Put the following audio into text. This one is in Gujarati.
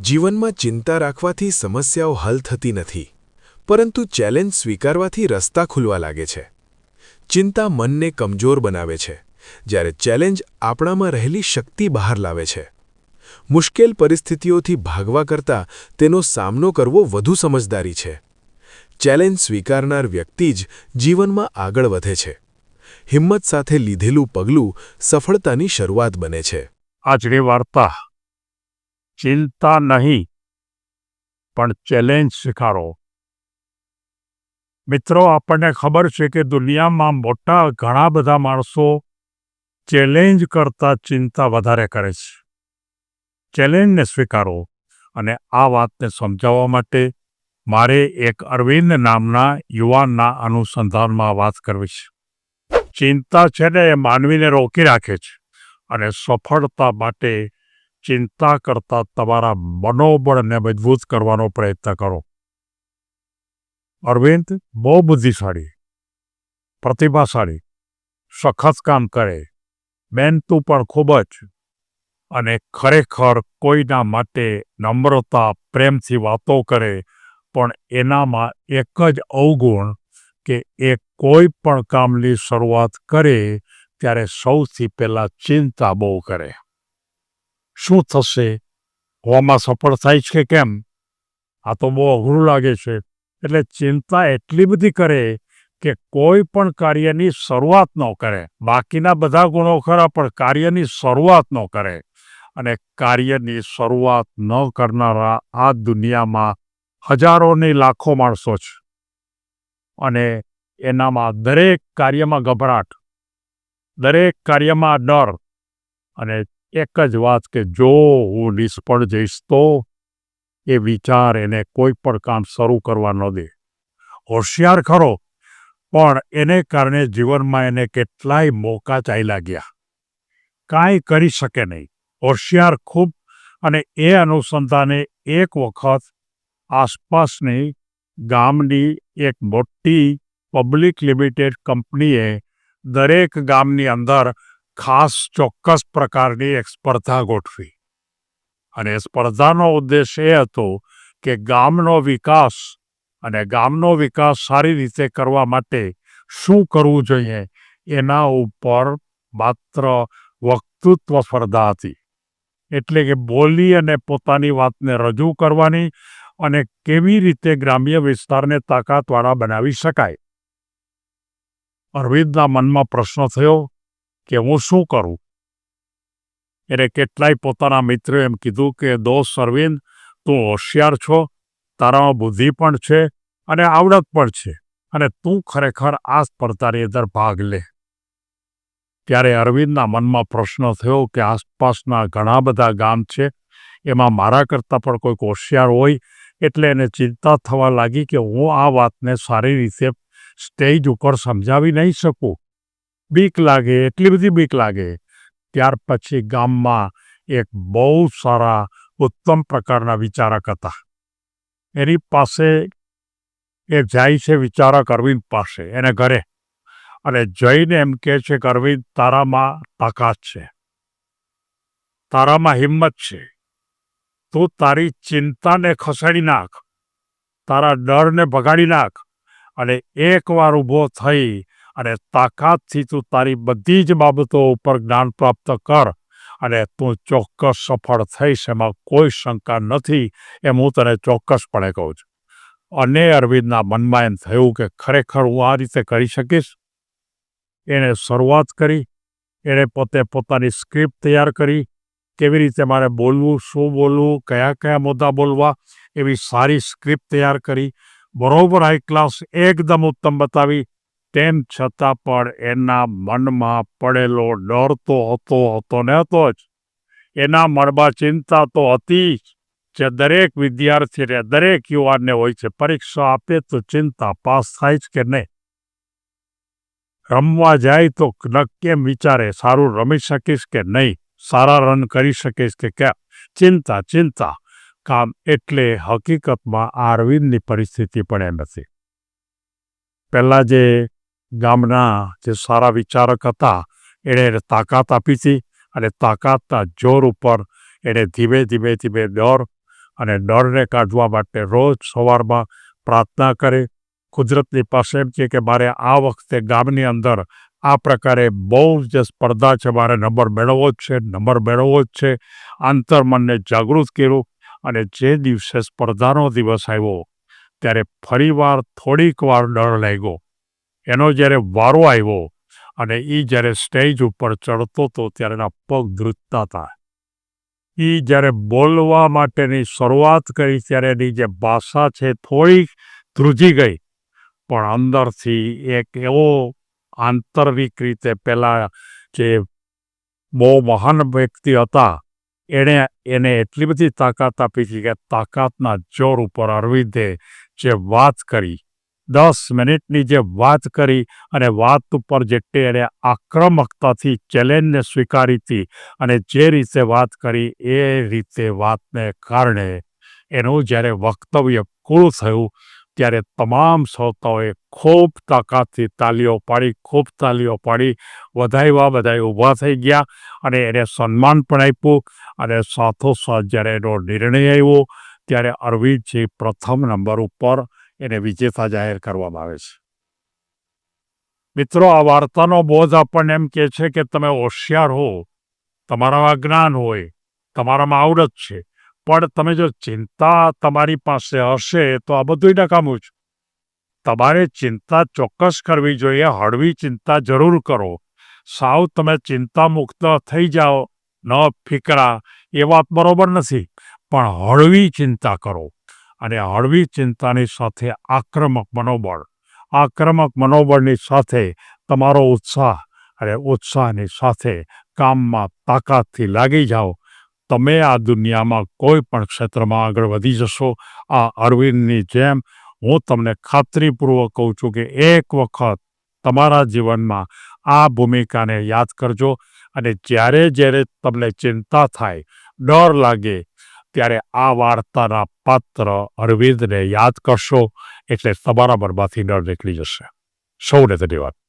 જીવનમાં ચિંતા રાખવાથી સમસ્યાઓ હલ થતી નથી, પરંતુ ચેલેન્જ સ્વીકારવાથી રસ્તા ખુલવા લાગે છે. ચિંતા મનને કમજોર બનાવે છે, જ્યારે ચેલેન્જ આપણામાં રહેલી શક્તિ બહાર લાવે છે. મુશ્કેલ પરિસ્થિતિઓથી ભાગવા કરતાં તેનો સામનો કરવો વધુ સમજદારી છે. ચેલેન્જ સ્વીકારનાર વ્યક્તિ જ જીવનમાં આગળ વધે છે. હિંમત સાથે લીધેલું પગલું સફળતાની શરૂઆત બને છે. આજની વાર્તા ચિંતા નહીં, પણ ચેલેન્જ સ્વીકારો. મિત્રો, આપણને ખબર છે કે દુનિયામાં મોટા ઘણા બધા માણસો ચેલેન્જ કરતા ચિંતા વધારે કરે છે. ચેલેન્જને સ્વીકારો અને આ વાતને સમજાવવા માટે મારે એક અરવિંદ નામના યુવાનના અનુસંધાનમાં વાત કરવી છે. ચિંતા છે ને એ માનવીને રોકી રાખે છે અને સફળતા માટે ચિંતા કરતા તમારા મનોબળને મજબૂત કરવાનો પ્રયત્ન કરો. અરવિંદ બહુ બુદ્ધિશાળી, પ્રતિભાશાળી, સખત કામ કરે, મહેનતું પણ ખૂબ જ અને ખરેખર કોઈના માટે નમ્રતા, પ્રેમથી વાતો કરે, પણ એનામાં એક જ અવગુણ કે એ કોઈ પણ કામની શરૂઆત કરે ત્યારે સૌથી પહેલાં ચિંતા બહુ કરે. શું થશે? હોવામાં સફળ થાય છે કેમ? આ તો બહુ અઘરું લાગે છે. એટલે ચિંતા એટલી બધી કરે કે કોઈ પણ કાર્યની શરૂઆત ન કરે. બાકીના બધા ગુણો ખરા, પણ કાર્યની શરૂઆત ન કરે. અને કાર્યની શરૂઆત ન કરનારા આ દુનિયામાં હજારોની લાખો માણસો છે. અને એનામાં દરેક કાર્યમાં ગભરાટ, દરેક કાર્યમાં ડર અને એક જ વાત કે જો હું નિષ્ફળ જઈશ તો એ વિચાર એને કોઈ પણ કામ શરૂ કરવા ન દે. હોશિયાર ખરો, પણ એને કારણે જીવનમાં એને કેટલાય મોકા ચાલ્યા ગયા. કાંઈ કરી શકે નહીં. હોશિયાર ખૂબ અને એ અનુસંધાને એક વખત આસપાસની ગામની એક મોટી પબ્લિક લિમિટેડ કંપનીએ દરેક ગામની અંદર ખાસ ચોક્કસ પ્રકારની એક સ્પર્ધા ગોઠવી. અને સ્પર્ધાનો ઉદ્દેશ એ હતો કે ગામનો વિકાસ અને ગામનો વિકાસ સારી રીતે કરવા માટે શું કરવું જોઈએ એના ઉપર માત્ર વક્તૃત્વ સ્પર્ધા હતી. એટલે કે બોલી અને પોતાની વાતને રજૂ કરવાની અને કેવી રીતે ગ્રામ્ય વિસ્તારને તાકાતવાળા બનાવી શકાય. અરવિંદના મનમાં પ્રશ્ન થયો કે હું શું કરું? એને કેટલાય પોતાના મિત્રોએ એમ કીધું કે, દોસ્ત અરવિંદ, તું હોશિયાર છો, તારામાં બુદ્ધિ પણ છે અને આવડત પણ છે અને તું ખરેખર આ સ્પર્ધાની અંદર ભાગ લે. ત્યારે અરવિંદના મનમાં પ્રશ્ન થયો કે, આસપાસના ઘણા બધા ગામ છે, એમાં મારા કરતાં પણ કોઈક હોશિયાર હોય, એટલે એને ચિંતા થવા લાગી કે હું આ વાતને સારી રીતે સ્ટેજ ઉપર સમજાવી નહીં શકું. બીક લાગે, એટલી બધી બીક લાગે. ત્યાર પછી ગામમાં એક બહુ સારા, ઉત્તમ પ્રકારના વિચારક હતા. એની પાસે એ જાય છે વિચારક અરવિંદ પાસે, એને ઘરે. અને જઈને એમ કહે છે કે, અરવિંદ, તારામાં તાકાત છે. તારામાં હિંમત છે. તું તારી ચિંતાને ખસેડી નાખ. તારા ડરને ભગાડી નાખ. અને એકવાર ઊભો થઈ અને તાકાતથી તું તારી બધી જ બાબતો ઉપર જ્ઞાન પ્રાપ્ત કર અને તું ચોક્કસ સફળ થઈશ, એમાં કોઈ શંકા નથી એમ હું તને ચોક્કસપણે કહું છું. અને અરવિંદના મનમાં એમ થયું કે ખરેખર હું આ રીતે કરી શકીશ? એણે શરૂઆત કરી એણે પોતે પોતાની સ્ક્રિપ્ટ તૈયાર કરી, કેવી રીતે મારે બોલવું, શું બોલવું, કયા કયા મુદ્દા બોલવા, એવી સારી સ્ક્રિપ્ટ તૈયાર કરી, બરોબર હાઈ ક્લાસ એકદમ ઉત્તમ બતાવી તેમ છતાં પણ એના મનમાં પડેલો ડર તો હતો હતો ને હતો જ. એના મનમાં ચિંતા તો હતી જે દરેક વિદ્યાર્થીને દરેક યુવાનને હોય છે. પરીક્ષા આપે તો ચિંતા પાસ થાય જ કે નહીં? રમવા જાય તો કેમ વિચારે? સારું રમી શકીશ કે નહીં? સારા રન કરી શકીશ કે ક્યાં ચિંતા ચિંતા. કામ એટલે હકીકતમાં આ અરવિંદની પરિસ્થિતિ પણ એમ હતી. પહેલાં જે ગામના જે સારા વિચારક હતા, એણે એને તાકાત આપી હતી અને તાકાતના જોર ઉપર એણે ધીમે ધીમે ધીમે ડર અને ડરને કાઢવા માટે રોજ સવારમાં પ્રાર્થના કરે. કુદરતની પાસે એમ છે કે મારે આ વખતે ગામની અંદર આ પ્રકારે બહુ જે સ્પર્ધા છે, મારે નંબર મેળવવો જ છે, નંબર મેળવવો જ છે. આંતરમનને જાગૃત કર્યું અને જે દિવસે સ્પર્ધાનો દિવસ આવ્યો, ત્યારે ફરીવાર થોડીક વાર ડર લાગ્યો. એનો જ્યારે વારો આવ્યો અને એ જ્યારે સ્ટેજ ઉપર ચડતો હતો ત્યારે એના પગ ધ્રુજતા હતા. એ જ્યારે બોલવા માટેની શરૂઆત કરી ત્યારે એની જે ભાષા છે થોડીક ધ્રુજી ગઈ. પણ અંદરથી એક એવો આંતરિક રીતે પહેલાં જે બહુ મહાન વ્યક્તિ હતા, એણે એને એટલી બધી તાકાત આપી હતી કે તાકાતના જોર ઉપર અરવિંદે જે વાત કરી દસ મિનિટની જે વાત કરી અને વાત ઉપર જેટલી એણે આક્રમકતાથી ચેલેન્જને સ્વીકારી હતી અને જે રીતે વાત કરી એ રીતે વાતને કારણે એનું જ્યારે વક્તવ્ય કુળ થયું, ત્યારે તમામ શ્રોતાઓએ ખૂબ તાકાતથી તાલીઓ પાડી, ખૂબ તાલીઓ પાડી વધાવ્યા બધા ઊભા થઈ ગયા અને એને સન્માન પણ આપ્યું અને સાથોસાથ જ્યારે એનો નિર્ણય આવ્યો, ત્યારે અરવિંદજી પ્રથમ નંબર ઉપર એને વિજેતા જાહેર કરવામાં આવે છે. મિત્રો, આ વાર્તાનો બોધ આપણને એમ કહે છે કે તમે હોશિયાર હો, તમારામાં જ્ઞાન હોય, તમારામાં આવડત છે, પણ તમે જો ચિંતા તમારી પાસે હશે તો આ બધું નકામું છે. તમારે ચિંતા ચોક્કસ કરવી જોઈએ, હળવી ચિંતા જરૂર કરો. સાવ તમે ચિંતા મુક્ત થઈ જાઓ, ન ફિકરા, એ વાત બરોબર નથી, પણ હળવી ચિંતા કરો. અને હળવી ચિંતાની સાથે આક્રમક મનોબળ. આક્રમક મનોબળની સાથે તમારો ઉત્સાહ અને ઉત્સાહની સાથે કામમાં તાકાતથી લાગી જાઓ. તમે આ દુનિયામાં કોઈ પણ ક્ષેત્રમાં આગળ વધી જશો. આ અરવિંદની જેમ હું તમને ખાતરીપૂર્વક કહું છું કે એક વખત તમારા જીવનમાં આ ભૂમિકાને યાદ કરજો અને જ્યારે જ્યારે તમને ચિંતા થાય, ડર લાગે ત્યારે આ વાર્તાના પાત્ર અરવિંદને યાદ કરશો એટલે તમારા મનમાંથી નળ નીકળી જશે. સૌને ધન્યવાદ.